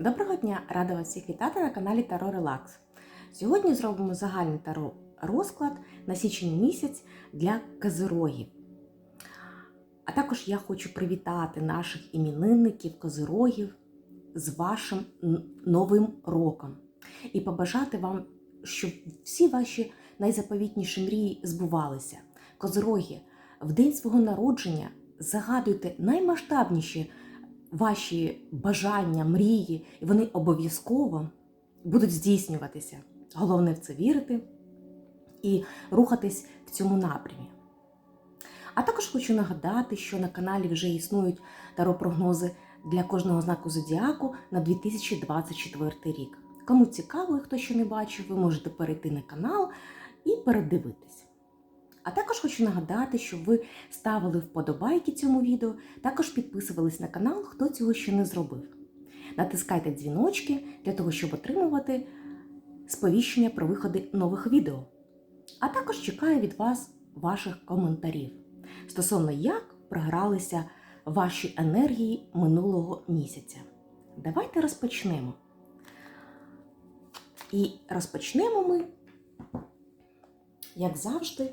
Доброго дня! Рада вас всіх вітати на каналі Таро Релакс. Сьогодні зробимо загальний таро розклад на січень місяць для козирогів. А також я хочу привітати наших іменинників, козирогів з вашим новим роком і побажати вам, щоб всі ваші найзаповітніші мрії збувалися. Козироги, в день свого народження загадуйте наймасштабніші ваші бажання, мрії, і вони обов'язково будуть здійснюватися. Головне в це вірити і рухатись в цьому напрямі. А також хочу нагадати, що на каналі вже існують таро-прогнози для кожного знаку зодіаку на 2024 рік. Кому цікаво, і хто ще не бачив, ви можете перейти на канал і передивитись. А також хочу нагадати, щоб ви ставили вподобайки цьому відео, також підписувались на канал, хто цього ще не зробив. Натискайте дзвіночки для того, щоб отримувати сповіщення про виходи нових відео. А також чекаю від вас ваших коментарів стосовно як програлися ваші енергії минулого місяця. Давайте розпочнемо. І розпочнемо ми, як завжди,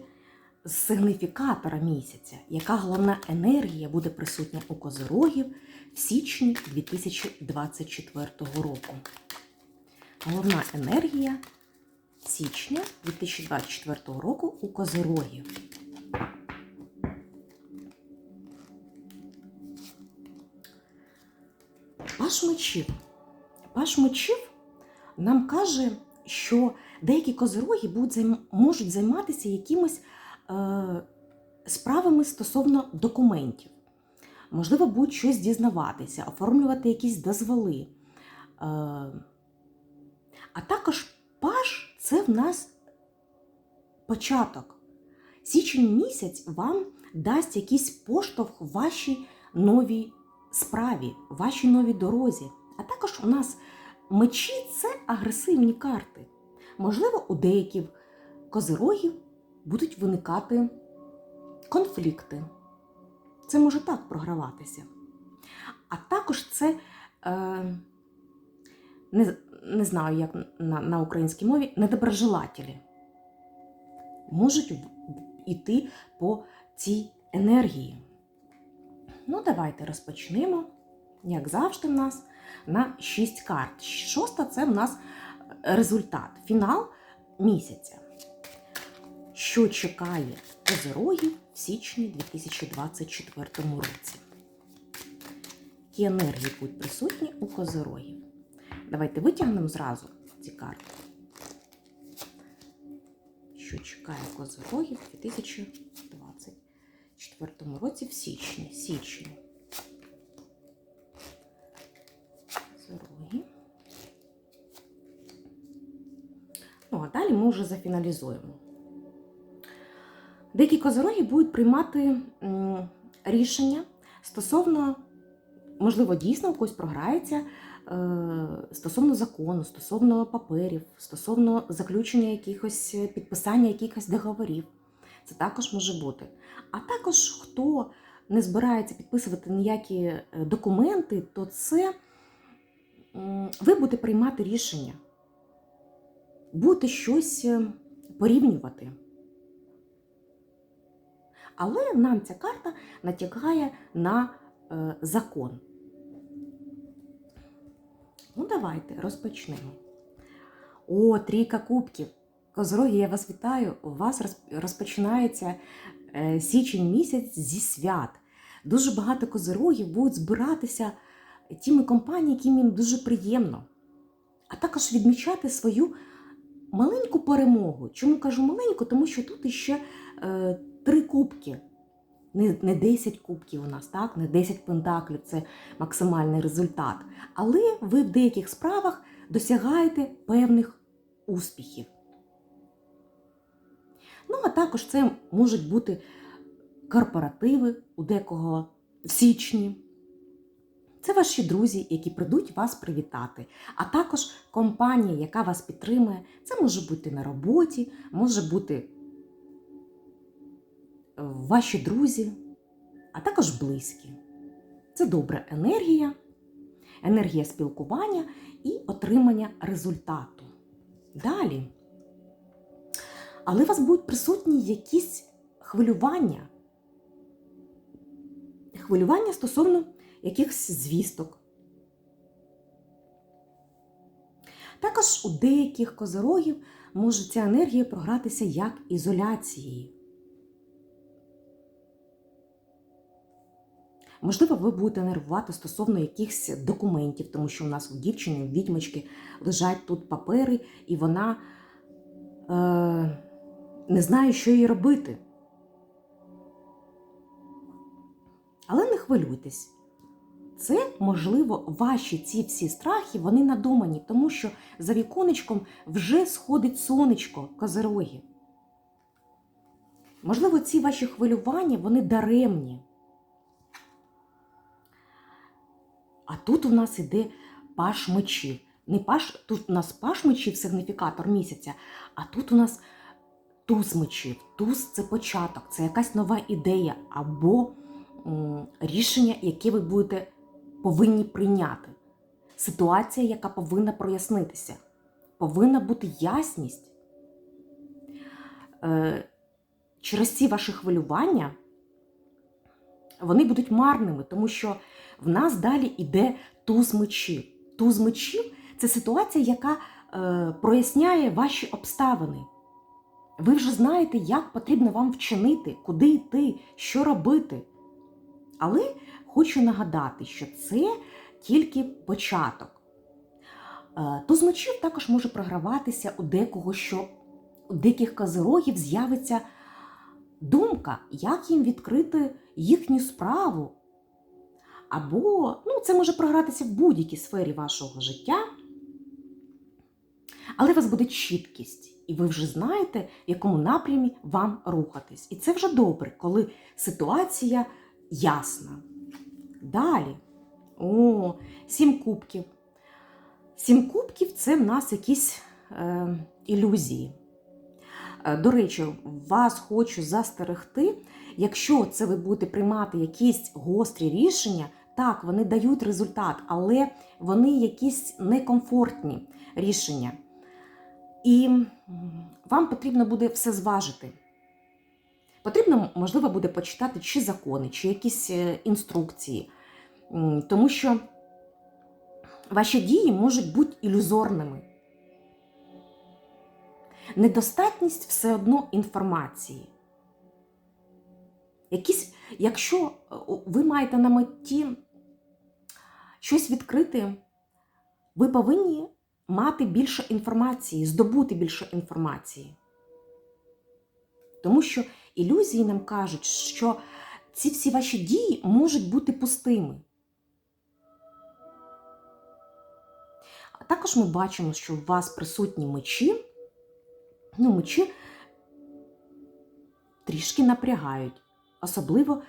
з сигніфікатора місяця, яка головна енергія буде присутня у козирогів в січні 2024 року. Головна енергія січня 2024 року у козирогів. Паш мечів. Паш мечів нам каже, що деякі козироги будуть можуть займатися якимось справами стосовно документів. Можливо, будуть щось дізнаватися, оформлювати якісь дозволи. Е, а також паш це в нас початок. Січень місяць вам дасть якийсь поштовх вашій новій справі, вашій новій дорозі. А також у нас мечі це агресивні карти. Можливо, у деяких козирогів будуть виникати конфлікти. Це може так програватися. А також це е, не, не знаю, як на, на українській мові, недоброжелателі можуть йти по цій енергії. Ну, давайте розпочнемо, як завжди, в нас на 6 карт. Шоста це в нас результат, фінал місяця. Що чекає козирогів в січні 2024 році? Які енергії будуть присутні у козирогів? Давайте витягнемо зразу ці карти. Що чекає козирогів у 2024 році в січні? Козироги. Ну, а далі ми вже зафіналізуємо. Деякі козироги будуть приймати рішення стосовно, можливо, дійсно у когось програється е, стосовно закону, стосовно паперів, стосовно заключення якихось е, підписання якихось договорів. Це також може бути. А також хто не збирається підписувати ніякі е, документи, то це ви будете приймати рішення, будете щось порівнювати. Але нам ця карта натякає на е, закон. Ну, давайте розпочнемо. О, трійка кубків. Козроги, я вас вітаю. У вас розпочинається е, січень місяць зі свят. Дуже багато козирогів будуть збиратися тими компаніями, яким їм дуже приємно. А також відмічати свою маленьку перемогу. Чому кажу маленьку? Тому що тут іще е, три кубки. Не, не 10 кубків у нас, так? не 10 пентаклів це максимальний результат. Але ви в деяких справах досягаєте певних успіхів. Ну, а також це можуть бути корпоративи у декого в січні. Це ваші друзі, які прийдуть вас привітати. А також компанія, яка вас підтримує. Це може бути на роботі, може бути ваші друзі, а також близькі. Це добра енергія. енергія спілкування і отримання результату. Далі. Але у вас будуть присутні якісь хвилювання. Хвилювання стосовно якихось звісток. Також у деяких козорогів може ця енергія програтися як ізоляцією. Можливо, ви будете нервувати стосовно якихось документів, тому що у нас у дівчини, у відьмочки лежать тут папери, і вона е, не знає, що їй робити. Але не хвилюйтесь. Це, можливо, ваші ці всі страхи, вони надумані, тому що за віконечком вже сходить сонечко козероги. Можливо, ці ваші хвилювання, вони даремні. А тут у нас іде паш мечів. Не паш, тут у нас паш мечів, сигніфікатор місяця, а тут у нас туз мечів. Туз це початок, це якась нова ідея або м, рішення, яке ви будете повинні прийняти. Ситуація, яка повинна прояснитися. Повинна бути ясність. Е, через ці ваші хвилювання вони будуть марними, тому що в нас далі йде туз мечів. Туз мечів це ситуація, яка е, проясняє ваші обставини. Ви вже знаєте, як потрібно вам вчинити, куди йти, що робити. Але хочу нагадати, що це тільки початок. Е, Туз мечів також може програватися у декого, що у деяких козирогів з'явиться думка, як їм відкрити їхню справу. Або ну, це може програтися в будь-якій сфері вашого життя. Але у вас буде чіткість, і ви вже знаєте, в якому напрямі вам рухатись. І це вже добре, коли ситуація ясна. Далі. О, сім кубків. Сім кубків це в нас якісь е, ілюзії. Е, До речі, вас хочу застерегти, якщо це ви будете приймати якісь гострі рішення, так, вони дають результат, але вони якісь некомфортні рішення. І вам потрібно буде все зважити. Потрібно, можливо, буде почитати чи закони, чи якісь е, інструкції, тому що ваші дії можуть бути ілюзорними. Недостатність все одно інформації. Якісь, якщо е, ви маєте на меті щось відкрити, ви повинні мати більше інформації, здобути більше інформації. Тому що ілюзії нам кажуть, що ці всі ваші дії можуть бути пустими. А також ми бачимо, що у вас присутні мечі, ну, мечі трішки напрягають, особливо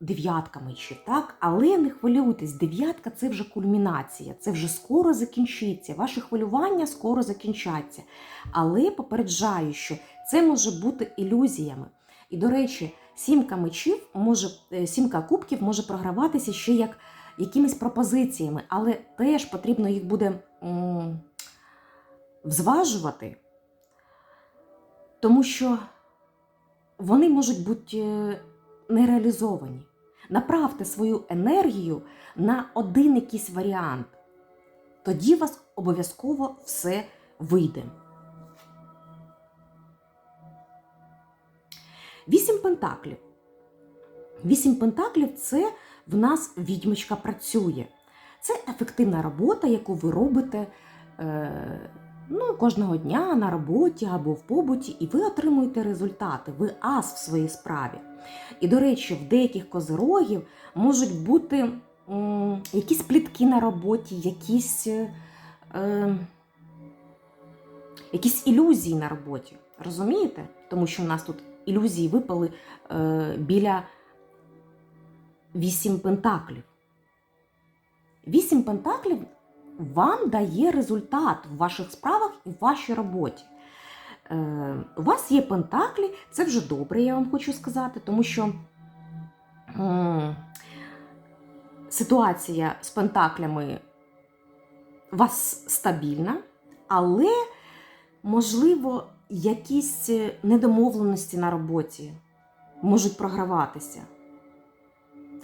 дев'ятка мечів, так? Але не хвилюйтесь, дев'ятка це вже кульмінація, це вже скоро закінчиться. Ваші хвилювання скоро закінчаться. Але попереджаю, що це може бути ілюзіями. І, до речі, сімка мечів може, е, сімка кубків може програватися ще як якимись пропозиціями, але теж потрібно їх буде м, взважувати, тому що вони можуть бути е, нереалізовані. Направте свою енергію на один якийсь варіант. Тоді у вас обов'язково все вийде. Вісім пентаклів. Вісім пентаклів це в нас відьмочка працює. Це ефективна робота, яку ви робите е, ну, кожного дня на роботі або в побуті, і ви отримуєте результати. Ви ас в своїй справі. І, до речі, в деяких козирогів можуть бути м, якісь плітки на роботі, якісь, е, е, якісь ілюзії на роботі. Розумієте? Тому що в нас тут ілюзії випали е, біля вісім пентаклів. Вісім пентаклів вам дає результат в ваших справах і в вашій роботі. Е, у вас є пентаклі, це вже добре, я вам хочу сказати, тому що ситуація з пентаклями у вас стабільна, але, можливо, якісь недомовленості на роботі можуть програватися.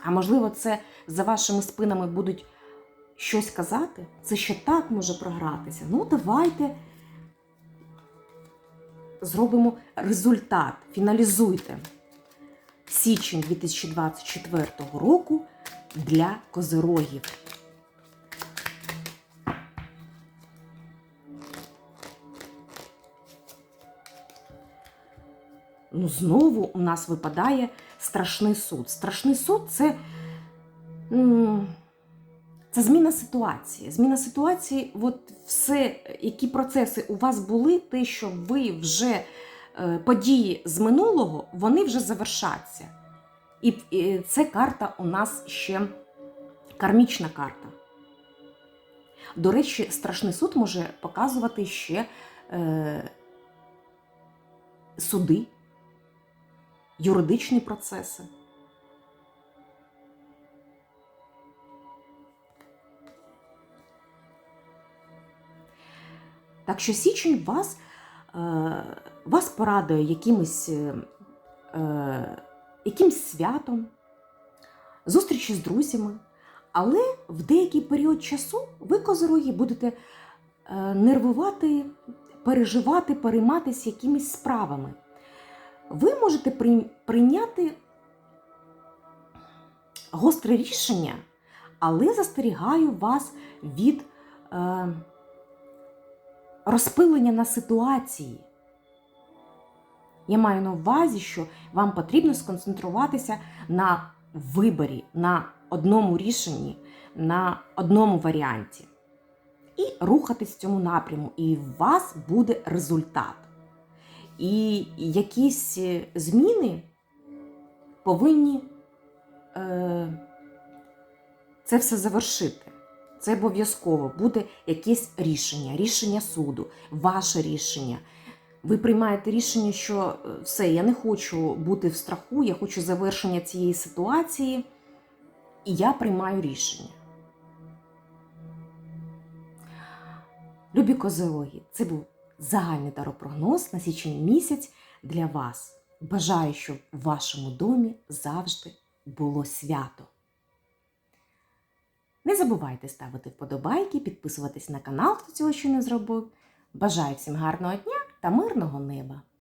А можливо, це за вашими спинами будуть щось казати. Це ще так може програтися. Ну, давайте зробимо результат, фіналізуйте січень 2024 року для козирогів. Ну, знову у нас випадає страшний суд. Страшний суд це, це зміна ситуації. Зміна ситуації, от все, які процеси у вас були, те, що ви вже е, події з минулого, вони вже завершаться. І, це карта у нас ще кармічна карта. До речі, страшний суд може показувати ще е, суди, юридичні процеси. Так що січень вас, е, вас порадує якимось, е, е, святом, зустрічі з друзями, але в деякий період часу ви, козороги, будете нервувати, переживати, перейматися якимись справами. Ви можете прий- прийняти гостре рішення, але застерігаю вас від розпилення на ситуації. Я маю на увазі, що вам потрібно сконцентруватися на виборі, на одному рішенні, на одному варіанті. І рухатись в цьому напряму, і у вас буде результат. І якісь е, зміни повинні е, це все завершити. Це обов'язково буде якесь рішення, рішення суду, ваше рішення. Ви приймаєте рішення, що е, все, я не хочу бути в страху, я хочу завершення цієї ситуації, і я приймаю рішення. Любі козеологи, це був загальний таропрогноз на січень місяць для вас. Бажаю, щоб в вашому домі завжди було свято. Не забувайте ставити вподобайки, підписуватись на канал, хто цього ще не зробив. Бажаю всім гарного дня та мирного неба!